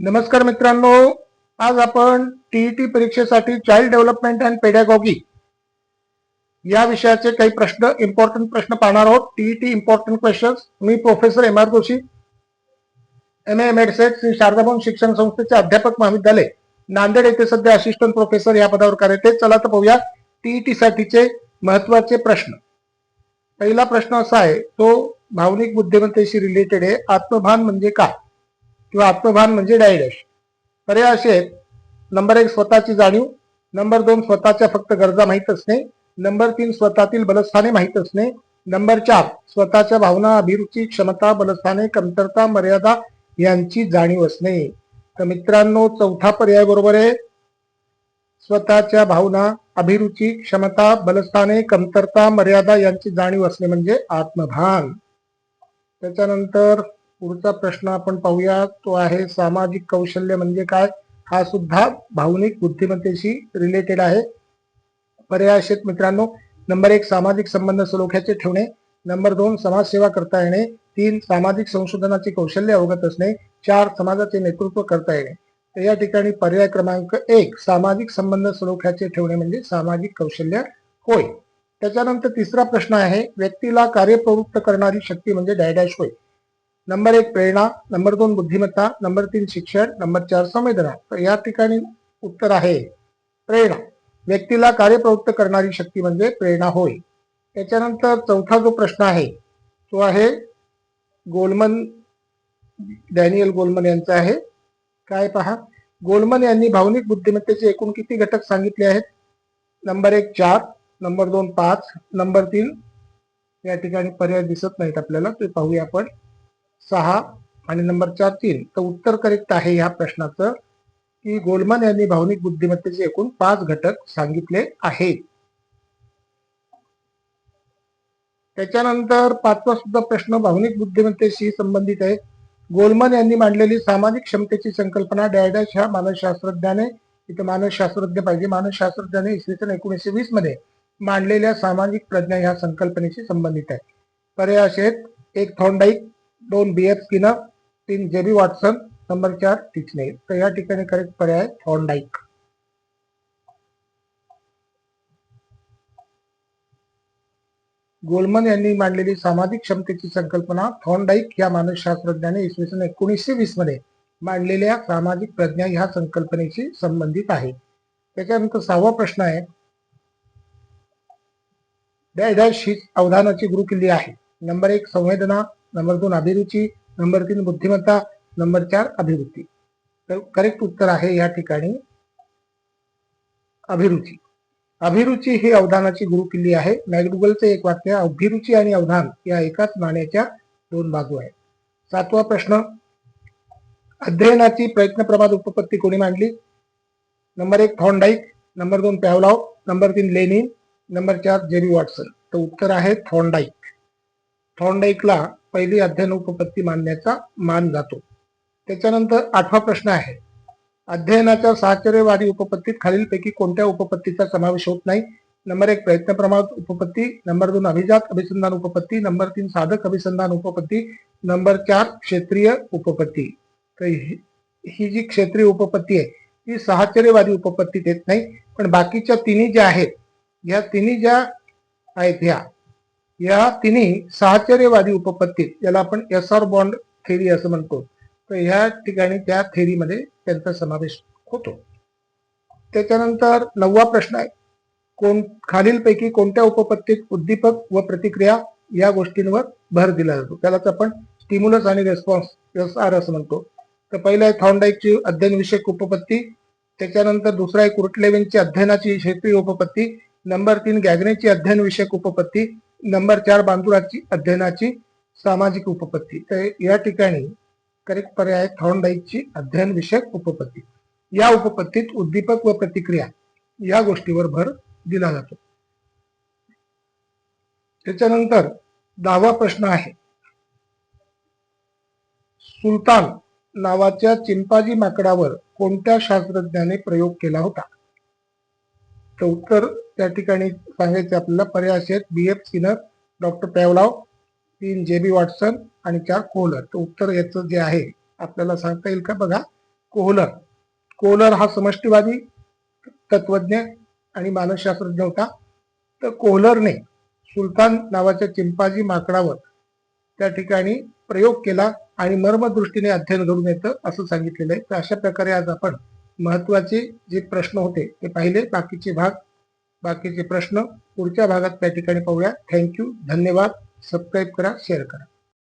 नमस्कार मित्रांनो आज आपण टीईटी परीक्षेसाठी चाइल्ड डेव्हलपमेंट अँड पेडॅगॉगी या विषयाचे काही प्रश्न इम्पॉर्टंट प्रश्न पाहणार आहोत. TET important questions me professor M R Joshi M A M Ed SET Shri Sharadabhavan शिक्षण संस्थेचे अध्यापक महाविद्यालय नांदेड येथे सध्या असिस्टंट प्रोफेसर या पदावर कार्यरत चला तर पाहूया टीईटी साठीचे महत्त्वाचे प्रश्न. पहिला प्रश्न असा आहे तो भावनिक बुद्धिमत्तेशी रिलेटेड आहे. आत्मभान म्हणजे काय? किंवा आत्मभान म्हणजे डायडॅश पर्याय असे आहेत नंबर एक स्वतःची जाणीव नंबर दोन स्वतःच्या फक्त गरजा माहीत असणे नंबर तीन स्वतःतील बलस्थाने माहीत असणे नंबर चार स्वतःच्या भावना अभिरुची क्षमता बलस्थाने कमतरता मर्यादा यांची जाणीव असणे तर मित्रांनो चौथा पर्याय बरोबर आहे. स्वतःच्या भावना अभिरुची क्षमता बलस्थाने कमतरता मर्यादा यांची जाणीव असणे म्हणजे आत्मभान. त्याच्यानंतर पुढचा प्रश्न आपण पाहूया तो आहे सामाजिक कौशल्य म्हणजे काय? हा सुद्धा भावनिक बुद्धिमत्तेशी रिलेटेड आहे. पर्यायशेत मित्रांनो. नंबर एक सामाजिक संबंध सलोख्याचे ठेवणे. नंबर दोन समाजसेवा करता येणे. तीन सामाजिक संशोधनाचे कौशल्य अवगत असणे. चार समाजाचे नेतृत्व करता येणे. तर या ठिकाणी पर्याय क्रमांक एक सामाजिक संबंध सलोख्याचे ठेवणे म्हणजे सामाजिक कौशल्य होय. त्याच्यानंतर तिसरा प्रश्न आहे व्यक्तीला कार्यप्रवृत्त करणारी शक्ती म्हणजे डायडॅश होय. नंबर एक प्रेरणा नंबर दोन बुद्धिमत्ता नंबर तीन शिक्षण नंबर चार संवेदना. तर या ठिकाणी उत्तर आहे प्रेरणा. व्यक्तीला कार्यप्रवृत्त करणारी शक्ती म्हणजे प्रेरणा होय. त्याच्यानंतर चौथा जो प्रश्न आहे तो आहे गोलमन डॅनियल गोलमन यांचा आहे. काय पहा? गोलमन यांनी भावनिक बुद्धिमत्तेचे एकूण किती घटक सांगितले आहेत? नंबर एक चार नंबर दोन पाच नंबर तीन. या ठिकाणी पर्याय दिसत नाहीत आपल्याला ते पाहूया आपण. सहा आणि नंबर चार तीन. तर उत्तर करेक्ट आहे ह्या प्रश्नाचं की गोलमन यांनी भावनिक बुद्धिमत्तेचे एकूण पाच घटक सांगितले आहेत. त्याच्यानंतर पाचवा सुद्धा प्रश्न भावनिक बुद्धिमत्तेशी संबंधित आहे. गोलमन यांनी मांडलेली सामाजिक क्षमतेची संकल्पना डॅडॅश ह्या मानसशास्त्रज्ञाने इथे मानसशास्त्रज्ञ पाहिजे. मानसशास्त्रज्ञाने इसवी सन एकोणीसशे वीसमध्ये मांडलेल्या सामाजिक प्रज्ञा ह्या संकल्पनेशी संबंधित आहे. पर्याय असे आहेत एक थॉर्नडाईक दोन बी एफ किना तीन जेबी वॉटसन नंबर चार टिचने तर या ठिकाणी करेक्ट पर्याय थॉर्नडाईक गोलमन यांनी मांडलेली सामाजिक क्षमतेची संकल्पना थॉर्नडाईक या मानसशास्त्रज्ञाने इसवी सन एकोणीसशे वीसमध्ये मांडलेल्या सामाजिक प्रज्ञा ह्या संकल्पनेशी संबंधित आहे. त्याच्यानंतर सहावा प्रश्न आहे. डॅश ही अवधानाची गुरुकिल्ली आहे. नंबर एक संवेदना. नंबर दोन अभिरुची. नंबर तीन बुद्धिमत्ता. नंबर चार अभिवृत्ती. तर करेक्ट उत्तर आहे या ठिकाणी अभिरुची. अभिरुची ही अवधानाची गुरुकिल्ली आहे. मॅगडुगलचे एक वाक्य अभिरुची आणि अवधान या एकाच नाण्याच्या दोन बाजू आहेत. सातवा प्रश्न अध्ययनाची प्रयत्न प्रमाद उपपत्ती कोणी मांडली? नंबर एक थॉन्डाईक नंबर दोन पॅवलाव नंबर तीन लेनिन. नंबर चार जेबी वॉटसन. तर उत्तर आहे थॉर्नडाईक थॉन्डाईकला पहिली अध्ययन उपपत्ती मानण्याचा मान जातो. त्याच्यानंतर आठवा प्रश्न आहे. अध्ययनाच्या साहचर्यवादी उपपत्तीत खालीलपैकी कोणत्या उपपत्तीचा समावेश होत नाही? नंबर एक प्रयत्न प्रमाण उपपत्ती. नंबर दोन अभिजात अभिसंधान उपपत्ती. नंबर तीन साधक अभिसंधान उपपत्ती. नंबर चार क्षेत्रीय उपपत्ती. तर ही ही जी क्षेत्रीय उपपत्ती आहे ती साहचर्यवादी उपपत्तीत येत नाही. पण बाकीच्या तिन्ही ज्या आहेत ह्या तिन्ही ज्या आहेत ह्या या तिन्ही साहचर्यवादी उपपत्तीत याला आपण एस आर बॉन्ड थेरी असं म्हणतो तर ह्या ठिकाणी त्या थेरीमध्ये त्यांचा समावेश होतो. त्याच्यानंतर नववा प्रश्न आहे कोण खालीलपैकी कोणत्या उपपत्तीत उद्दीपक व प्रतिक्रिया या गोष्टींवर भर दिला जातो? त्यालाच आपण स्टिम्युलस आणि रेस्पॉन्स एस आर असं म्हणतो. तर पहिलं आहे थॉन्डाईकची अध्ययनविषयक उपपत्ती त्याच्यानंतर दुसरा आहे कुर्टलेविनची अध्ययनाची क्षेत्रीय उपपत्ती नंबर तीन गॅगनेची अध्ययनविषयक उपपत्ती नंबर चार बांदुराची अध्ययनाची सामाजिक उपपत्ती. तर या ठिकाणी करेक्ट पर्याय आहे थॉर्नडाईकची अध्ययन विषयक उपपत्ती. या उपपत्तीत उद्दीपक व प्रतिक्रिया या गोष्टीवर भर दिला जातो. त्याच्यानंतर दहावा प्रश्न आहे. सुलतान नावाच्या चिंपाजी माकडावर कोणत्या शास्त्रज्ञाने प्रयोग केला होता? तर उत्तर त्या ठिकाणी सांगायचे आपल्याला पर्याय असे आहेत. B F Skinner doctor Pavlov तीन जे बी वॉटसन आणि चार कोहलर तर उत्तर याचं जे आहे आपल्याला सांगता येईल का? बघा कोहलर कोहलर हा समष्टीवादी तत्वज्ञ आणि मानसशास्त्रज्ञ होता. तर कोहलरने सुलतान नावाच्या चिंपाजी माकडावर त्या ठिकाणी प्रयोग केला आणि मर्मदृष्टीने अध्ययन घडून येतं असं सांगितलेलं आहे. तर अशा प्रकारे आज आपण महत्त्वाचे जे प्रश्न होते ते पाहिले. बाकीचे भाग बाकीचे प्रश्न पुढच्या भागात त्या ठिकाणी पाहूया. थँक्यू धन्यवाद. सबस्क्राईब करा शेअर करा.